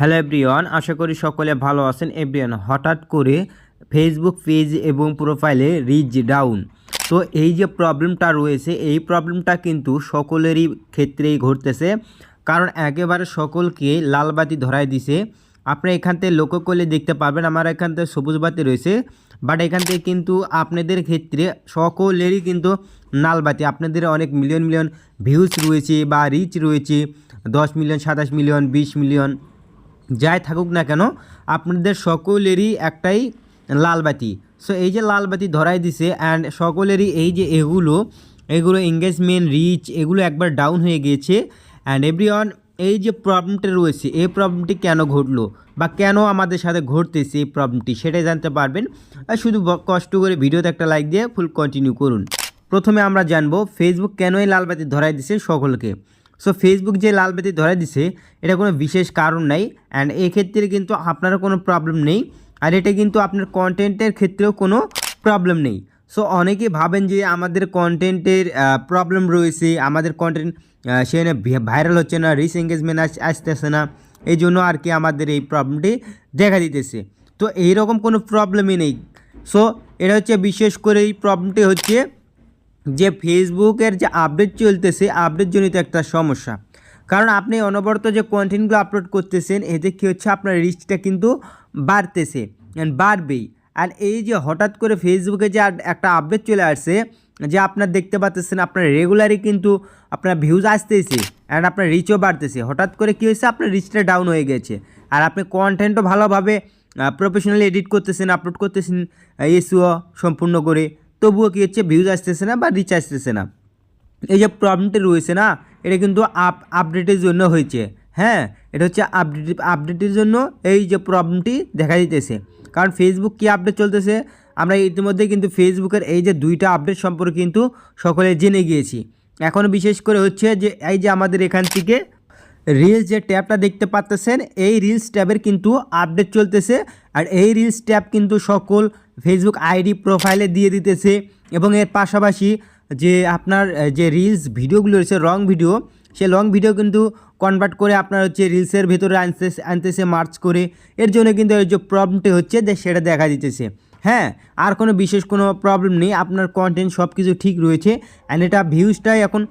Hello everyone, আশা করি সকলে ভালো আছেন। এভরিওয়ান, হঠাৎ করে ফেসবুক পেজ এবং প্রোফাইলে রিচ ডাউন তো এই যে প্রবলেমটা রয়েছে, এই প্রবলেমটা কিন্তু সকলেরই ক্ষেত্রেই ঘটতেছে। কারণ একেবারে সকলকে লালবাতি ধরায় দিছে। আপনি এখান থেকে লক্ষ্য করলে দেখতে পাবেন, আমার এখান থেকে সবুজ বাতি রয়েছে। বাট এখান থেকে কিন্তু আপনাদের ক্ষেত্রে সকলেরই কিন্তু লালবাতি আপনাদের অনেক মিলিয়ন মিলিয়ন ভিউজ রয়েছে বা রিচ রয়েছে। দশ মিলিয়ন সাতাশ মিলিয়ন বিশ মিলিয়ন যাই থাকুক না কেন, আপনাদের সকলেরই একটাই লালবাতি সো এই যে লালবাতি ধরাই দিছে অ্যান্ড সকলেরই এই যে এগুলো এগুলো এঙ্গেজমেন্ট রিচ এগুলো একবার ডাউন হয়ে গিয়েছে অ্যান্ড এভরিওয়ান এই যে প্রবলেমটা রয়েছে, এই প্রবলেমটি কেন ঘটলো, বা কেন আমাদের সাথে ঘটতেছে এই প্রবলেমটি সেটাই জানতে পারবেন। আর শুধু কষ্ট করে ভিডিওতে একটা লাইক দিয়ে ফুল কন্টিনিউ করুন। প্রথমে আমরা জানব ফেসবুক কেন এই লালবাতি ধরাই দিছে সকলকে? সো ফেসবুক যে লালবাতি ধরে দিছে, এটা কোনো বিশেষ কারণ নাই অ্যান্ড এক্ষেত্রে কিন্তু আপনার কোনো প্রবলেম নেই, আর এটা কিন্তু আপনার কন্টেন্টের ক্ষেত্রেও কোনো প্রবলেম নেই। সো অনেকে ভাবেন যে আমাদের কন্টেন্টের প্রবলেম রয়েছে, আমাদের কন্টেন্ট সেখানে ভাইরাল হচ্ছে না রিস এঙ্গেজমেন্ট আসতেছে না, এই জন্য আর কি আমাদের এই প্রবলেমটি দেখা দিতেছে। তো, এইরকম কোনো প্রবলেমই নেই। সো এটা হচ্ছে বিশেষ করে এই প্রবলেমটি হচ্ছে যে ফেসবুকের যে আপডেট চলতেছে আপডেট জনিত একটা সমস্যা। কারণ আপনি অনবরত যে কন্টেন্টগুলো আপলোড করতেছেন, এতে কী হচ্ছে? আপনার রিচটা কিন্তু বাড়তেছে অ্যান্ড বাড়বেই। আর এই যে হঠাৎ করে ফেসবুকে যে একটা আপডেট চলে আসছে, যে আপনার দেখতে পাচ্ছেন আপনার রেগুলারই কিন্তু আপনার ভিউজ আসতেছে অ্যান্ড আপনার রিচও বাড়তেছে। হঠাৎ করে কী হয়েছে? আপনার রিচটা ডাউন হয়ে গেছে। আর আপনি কন্টেন্টও ভালোভাবে প্রফেশনালি এডিট করতেছেন আপলোড করতেছেন এসিও সম্পূর্ণ করে। তবুও কী হচ্ছে? ভিউজ আসতেছে না বা রিচ আসতেছে না। এই যে প্রবলেমটি রয়েছে না, এটা কিন্তু আপ আপডেটের জন্য হয়েছে। হ্যাঁ এটা হচ্ছে আপডেট আপডেটের জন্য এই যে প্রবলেমটি দেখা দিতেছে। কারণ ফেসবুক কী আপডেট চলতেছে? আমরা ইতিমধ্যে কিন্তু ফেসবুকের এই যে দুইটা আপডেট সম্পর্কে কিন্তু সকলে জেনে গিয়েছি। এখন বিশেষ করে হচ্ছে যে এই যে আমাদের এখান থেকে রিলস যে ট্যাবটা দেখতে পাচ্তেছেন এই রিলস ট্যাবের কিন্তু আপডেট চলতেছে। আর এই রিলস ট্যাব কিন্তু সকল ফেসবুক আইডি প্রোফাইলে দিয়ে দিতেছে এবং এর পাশাপাশি যে আপনার যে রিলস ভিডিওগুলো রয়েছে রং ভিডিও সে লং ভিডিও কিন্তু কনভার্ট করে আপনার হচ্ছে রিলসের ভেতরে আনতে আনতেছে মার্চ করে। এর জন্য কিন্তু এই যে প্রবলেমটি হচ্ছে যে সেটা দেখা দিতেছে। হ্যাঁ আর কোনো বিশেষ কোনো প্রবলেম নেই, আপনার কন্টেন্ট সব কিছু ঠিক রয়েছে। অ্যান্ড এটা ভিউজটাই এখন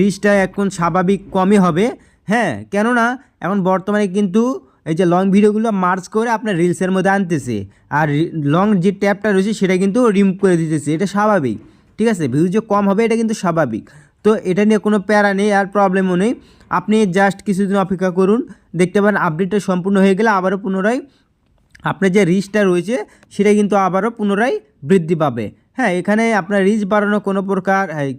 রিচটা এখন স্বাভাবিক কমই হবে। হ্যাঁ কেননা এখন বর্তমানে কিন্তু এই যে লং ভিডিওগুলো মার্চ করে আপনার রিলসের মধ্যে আনতেছে। আর লং যে ট্যাবটা রয়েছে সেটা কিন্তু রিমুভ করে দিতেছে। এটা স্বাভাবিক ঠিক আছে? ভিউ যে কম হবে এটা কিন্তু স্বাভাবিক। তো এটা নিয়ে কোনো প্যারা নেই আর প্রবলেমও নেই। আপনি জাস্ট কিছুদিন অপেক্ষা করুন দেখতে পারেন আপডেটটা সম্পূর্ণ হয়ে গেলে আবারও পুনরায় আপনার যে রিচটা রয়েছে সেটা কিন্তু আবারও পুনরায় বৃদ্ধি পাবে। হ্যাঁ এখানে আপনার রিচ বাড়ানো কোনো প্রকার এই,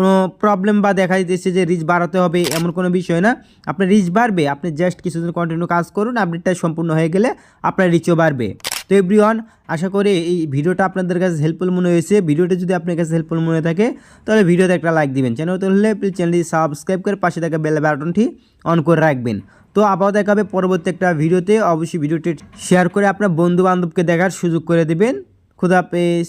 কোনো প্রবলেম বা দেখা দিতেছে যে রিচ বাড়াতে হবে এমন কোনো বিষয় না। আপনার রিচ বাড়বে, আপনি জাস্ট কিছুদিন কন্টিনিউ কাজ করুন আপডেটটা সম্পূর্ণ হয়ে গেলে আপনার রিচও বাড়বে। তো এভরিওয়ান আশা করি এই ভিডিওটা আপনাদের কাছে হেল্পফুল মনে হয়েছে। ভিডিওটা যদি আপনার কাছে হেল্পফুল মনে থাকে, তাহলে ভিডিওতে একটা লাইক দিবেন। চ্যানেল তো হলে প্লিজ চ্যানেলটি সাবস্ক্রাইব করে পাশে থাকা বেল বাটনটি অন করে রাখবেন। তো আবার দেখাবে পরবর্তী একটা ভিডিওতে। অবশ্যই ভিডিওটি শেয়ার করে আপনার বন্ধু বান্ধবকে দেখার সুযোগ করে দিবেন। খুদাপেস